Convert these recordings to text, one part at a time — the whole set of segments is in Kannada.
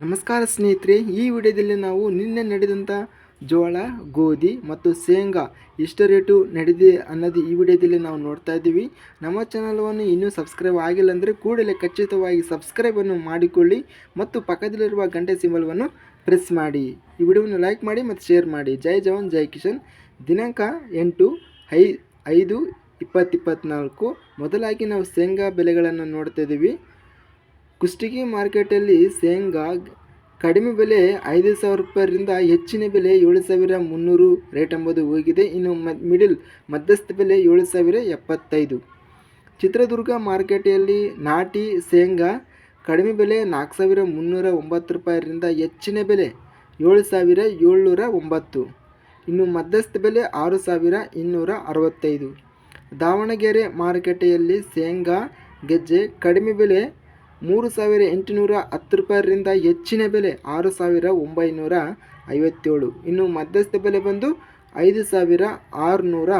ನಮಸ್ಕಾರ ಸ್ನೇಹಿತರೆ, ಈ ವಿಡಿಯೋದಲ್ಲಿ ನಾವು ನಿನ್ನೆ ನಡೆದಂಥ ಜೋಳ, ಗೋಧಿ ಮತ್ತು ಶೇಂಗಾ ಎಷ್ಟು ರೇಟು ನಡೆದಿದೆ ಅನ್ನೋದು ಈ ವಿಡಿಯೋದಲ್ಲಿ ನಾವು ನೋಡ್ತಾ ಇದ್ದೀವಿ. ನಮ್ಮ ಚಾನಲ್ವನ್ನು ಇನ್ನೂ ಸಬ್ಸ್ಕ್ರೈಬ್ ಆಗಿಲ್ಲ ಅಂದರೆ ಕೂಡಲೇ ಖಚಿತವಾಗಿ ಸಬ್ಸ್ಕ್ರೈಬನ್ನು ಮಾಡಿಕೊಳ್ಳಿ ಮತ್ತು ಪಕ್ಕದಲ್ಲಿರುವ ಗಂಟೆ ಸಿಂಬಲ್ವನ್ನು ಪ್ರೆಸ್ ಮಾಡಿ. ಈ ವಿಡಿಯೋವನ್ನು ಲೈಕ್ ಮಾಡಿ ಮತ್ತು ಶೇರ್ ಮಾಡಿ. ಜೈ ಜವಾನ್, ಜೈ ಕಿಶನ್. ದಿನಾಂಕ ಎಂಟು, ಐ, ಐದು ಇಪ್ಪತ್ತಿಪ್ಪತ್ನಾಲ್ಕು ಮೊದಲಾಗಿ ನಾವು ಶೇಂಗಾ ಬೆಲೆಗಳನ್ನು ನೋಡ್ತಾ ಇದ್ದೀವಿ. ಕುಷ್ಟಗಿ ಮಾರ್ಕೆಟಲ್ಲಿ ಶೇಂಗಾ ಕಡಿಮೆ ಬೆಲೆ ಐದು ಸಾವಿರ ರೂಪಾಯಿರಿಂದ ಹೆಚ್ಚಿನ ಬೆಲೆ ಏಳು ಸಾವಿರ ಮುನ್ನೂರು ರೇಟ್ ಎಂಬುದು ಹೋಗಿದೆ. ಇನ್ನು ಮಿಡಿಲ್ ಮಧ್ಯಸ್ಥ ಬೆಲೆ ಏಳು ಸಾವಿರ ಎಪ್ಪತ್ತೈದು. ಚಿತ್ರದುರ್ಗ ಮಾರ್ಕೆಟಲ್ಲಿ ನಾಟಿ ಶೇಂಗಾ ಕಡಿಮೆ ಬೆಲೆ ನಾಲ್ಕು ಸಾವಿರ ಮುನ್ನೂರ ಒಂಬತ್ತು ರೂಪಾಯಿರಿಂದ ಹೆಚ್ಚಿನ ಬೆಲೆ ಏಳು ಸಾವಿರ ಏಳ್ನೂರ ಒಂಬತ್ತು. ಇನ್ನು ಮಧ್ಯಸ್ಥ ಬೆಲೆ ಆರು ಸಾವಿರ ಇನ್ನೂರ ಅರವತ್ತೈದು. ದಾವಣಗೆರೆ ಮಾರುಕಟ್ಟೆಯಲ್ಲಿ ಶೇಂಗಾ ಗೆಜ್ಜೆ ಕಡಿಮೆ ಬೆಲೆ ಮೂರು ಸಾವಿರ ಎಂಟುನೂರ ಹತ್ತು ರೂಪಾಯಿರಿಂದ ಹೆಚ್ಚಿನ ಬೆಲೆ ಆರು ಸಾವಿರ ಒಂಬೈನೂರ ಐವತ್ತೇಳು. ಇನ್ನು ಮಧ್ಯಸ್ಥ ಬೆಲೆ ಬಂದು ಐದು ಸಾವಿರ ಆರುನೂರ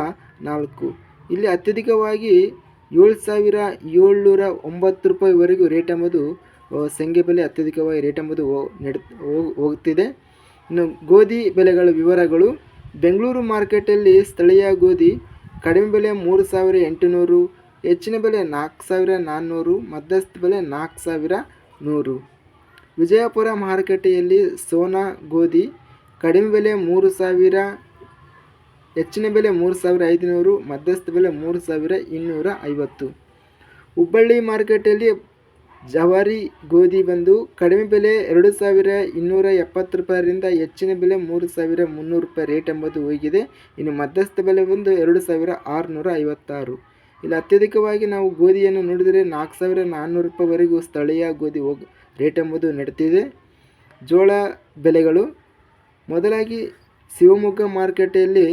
ನಾಲ್ಕು. ಇಲ್ಲಿ ಅತ್ಯಧಿಕವಾಗಿ ಏಳು ಸಾವಿರ ಏಳ್ನೂರ ಒಂಬತ್ತು ರೂಪಾಯಿವರೆಗೂ ರೇಟ್ ಎಂಬುದು ಸಂಗೆ ಬೆಲೆ ಅತ್ಯಧಿಕವಾಗಿ ರೇಟ್ ಎಂಬುದು ನಡೆ ಹೋಗ್ತಿದೆ ಇನ್ನು ಗೋಧಿ ಬೆಲೆಗಳ ವಿವರಗಳು. ಬೆಂಗಳೂರು ಮಾರ್ಕೆಟಲ್ಲಿ ಸ್ಥಳೀಯ ಗೋಧಿ ಕಡಿಮೆ ಬೆಲೆ ಮೂರು ಸಾವಿರ ಎಂಟುನೂರು ಹೆಚ್ಚಿನ ಬೆಲೆ ನಾಲ್ಕು ಸಾವಿರ ನಾನ್ನೂರು, ಮಧ್ಯಸ್ಥ ಬೆಲೆ ನಾಲ್ಕು ಸಾವಿರ ನೂರು. ವಿಜಯಪುರ ಮಾರುಕಟ್ಟೆಯಲ್ಲಿ ಸೋನಾ ಗೋಧಿ, ಕಡಿಮೆ ಬೆಲೆ ಮೂರು ಸಾವಿರ, ಹೆಚ್ಚಿನ ಬೆಲೆ ಮೂರು ಸಾವಿರ ಐದುನೂರು, ಮಧ್ಯಸ್ಥ ಬೆಲೆ ಮೂರು ಸಾವಿರ ಇನ್ನೂರ ಐವತ್ತು. ಹುಬ್ಬಳ್ಳಿ ಮಾರುಕಟ್ಟೆಯಲ್ಲಿ ಜವಾರಿ ಗೋಧಿ ಬಂದು ಕಡಿಮೆ ಬೆಲೆ ಎರಡು ಸಾವಿರ ಇನ್ನೂರ ಎಪ್ಪತ್ತು ರೂಪಾಯಿರಿಂದ ಹೆಚ್ಚಿನ ಬೆಲೆ ಮೂರು ಸಾವಿರ ಮುನ್ನೂರು ರೂಪಾಯಿ ರೇಟ್ ಎಂಬುದು ಹೋಗಿದೆ. ಇನ್ನು ಮಧ್ಯಸ್ಥ ಬೆಲೆ ಬಂದು ಎರಡು ಸಾವಿರ ಆರುನೂರ ಐವತ್ತಾರು. ಇಲ್ಲಿ, ಅತ್ಯಧಿಕವಾಗಿ ನಾವು ಗೋಧಿಯನ್ನು ನೋಡಿದರೆ ನಾಲ್ಕು ಸಾವಿರ ನಾನ್ನೂರು ರೂಪಾಯಿವರೆಗೂ ಸ್ಥಳೀಯ ಗೋಧಿ ಹೋಗಿ ರೇಟ್ ಎಂಬುದು ನಡೀತಿದೆ. ಜೋಳ ಬೆಲೆಗಳು, ಮೊದಲಾಗಿ ಶಿವಮೊಗ್ಗ ಮಾರುಕಟ್ಟೆಯಲ್ಲಿ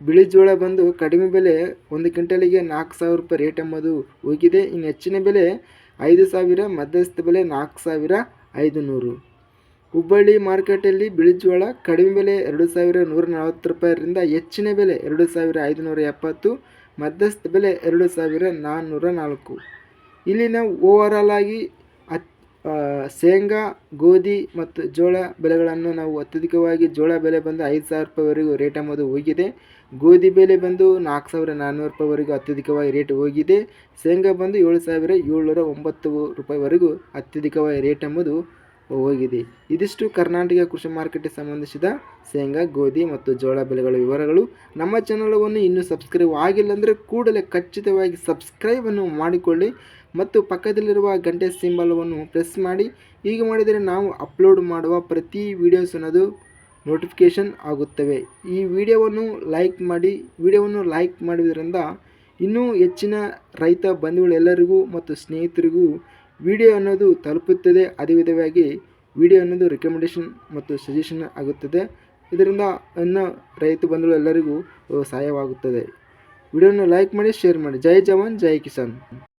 ಬಿಳಿ ಜೋಳ ಬಂದು ಕಡಿಮೆ ಬೆಲೆ ಒಂದು ಕ್ವಿಂಟಲಿಗೆ ನಾಲ್ಕು ಸಾವಿರ ರೂಪಾಯಿ ರೇಟ್ ಎಂಬುದು ಹೋಗಿದೆ. ಇನ್ನು ಹೆಚ್ಚಿನ ಬೆಲೆ ಐದು ಸಾವಿರ ಮಧ್ಯಸ್ಥ ಬೆಲೆ ನಾಲ್ಕು ಸಾವಿರ ಐದು ನೂರು ಹುಬ್ಬಳ್ಳಿ ಮಾರ್ಕೆಟಲ್ಲಿ ಬಿಳಿ ಜೋಳ ಕಡಿಮೆ ಬೆಲೆ ಎರಡು ಸಾವಿರ ನೂರ ನಲವತ್ತು ರೂಪಾಯಿಯಿಂದ ಹೆಚ್ಚಿನ ಬೆಲೆ ಎರಡು ಸಾವಿರ ಐದುನೂರ ಎಪ್ಪತ್ತು, ಮಧ್ಯಸ್ಥ ಬೆಲೆ ಎರಡು ಸಾವಿರ ನಾನ್ನೂರ ನಾಲ್ಕು. ಇಲ್ಲಿನ ಓವರಾಲ್ ಆಗಿ ಅತ್ ಶೇಂಗಾ, ಗೋಧಿ ಮತ್ತು ಜೋಳ ಬೆಲೆಗಳನ್ನು ನಾವು ಅತ್ಯಧಿಕವಾಗಿ ಜೋಳ ಬೆಲೆ ಬಂದು ಐದು ಸಾವಿರ ರೂಪಾಯಿವರೆಗೂ ರೇಟ್ ಎಂಬುದು ಹೋಗಿದೆ. ಗೋಧಿ ಬೆಲೆ ಬಂದು ನಾಲ್ಕು ಸಾವಿರ ನಾನ್ನೂರು ರೂಪಾಯಿವರೆಗೂ ಅತ್ಯಧಿಕವಾಗಿ ರೇಟ್ ಹೋಗಿದೆ. ಶೇಂಗಾ ಬಂದು ಏಳು ಸಾವಿರ ಏಳ್ನೂರ ಒಂಬತ್ತು ರೂಪಾಯಿವರೆಗೂ ಅತ್ಯಧಿಕವಾಗಿ ರೇಟ್ ಎಂಬುದು ಹೋಗಿದೆ. ಇದಿಷ್ಟು ಕರ್ನಾಟಕ ಕೃಷಿ ಮಾರುಕಟ್ಟೆ ಸಂಬಂಧಿಸಿದ ಶೇಂಗಾ, ಗೋಧಿ ಮತ್ತು ಜೋಳ ಬೆಲೆಗಳ ವಿವರಗಳು. ನಮ್ಮ ಚಾನಲವನ್ನು ಇನ್ನೂ ಸಬ್ಸ್ಕ್ರೈಬ್ ಆಗಿಲ್ಲ ಅಂದರೆ ಕೂಡಲೇ ಖಚಿತವಾಗಿ ಸಬ್ಸ್ಕ್ರೈಬನ್ನು ಮಾಡಿಕೊಳ್ಳಿ ಮತ್ತು ಪಕ್ಕದಲ್ಲಿರುವ ಗಂಟೆ ಸಿಂಬಲವನ್ನು ಪ್ರೆಸ್ ಮಾಡಿ. ಹೀಗೆ ಮಾಡಿದರೆ ನಾವು ಅಪ್ಲೋಡ್ ಮಾಡುವ ಪ್ರತಿ ವಿಡಿಯೋಸ್ ಅನ್ನೋದು ನೋಟಿಫಿಕೇಷನ್ ಆಗುತ್ತವೆ. ಈ ವಿಡಿಯೋವನ್ನು ಲೈಕ್ ಮಾಡಿ ವಿಡಿಯೋವನ್ನು ಲೈಕ್ ಮಾಡುವುದರಿಂದ ಇನ್ನೂ ಹೆಚ್ಚಿನ ರೈತ ಬಂಧುಗಳೆಲ್ಲರಿಗೂ ಮತ್ತು ಸ್ನೇಹಿತರಿಗೂ ವಿಡಿಯೋ ಅನ್ನೋದು ತಲುಪುತ್ತದೆ. ಅದೇ ವಿಧವಾಗಿ ವಿಡಿಯೋ ಅನ್ನೋದು ರೆಕಮೆಂಡೇಷನ್ ಮತ್ತು ಸಜೆಷನ್ ಆಗುತ್ತದೆ. ಇದರಿಂದ ಅನ್ನ ರೈತ ಬಂಧುಗಳು ಎಲ್ಲರಿಗೂ ಸಹಾಯವಾಗುತ್ತದೆ. ವಿಡಿಯೋನ ಲೈಕ್ ಮಾಡಿ ಶೇರ್ ಮಾಡಿ. ಜೈ ಜವಾನ್, ಜೈ ಕಿಸಾನ್.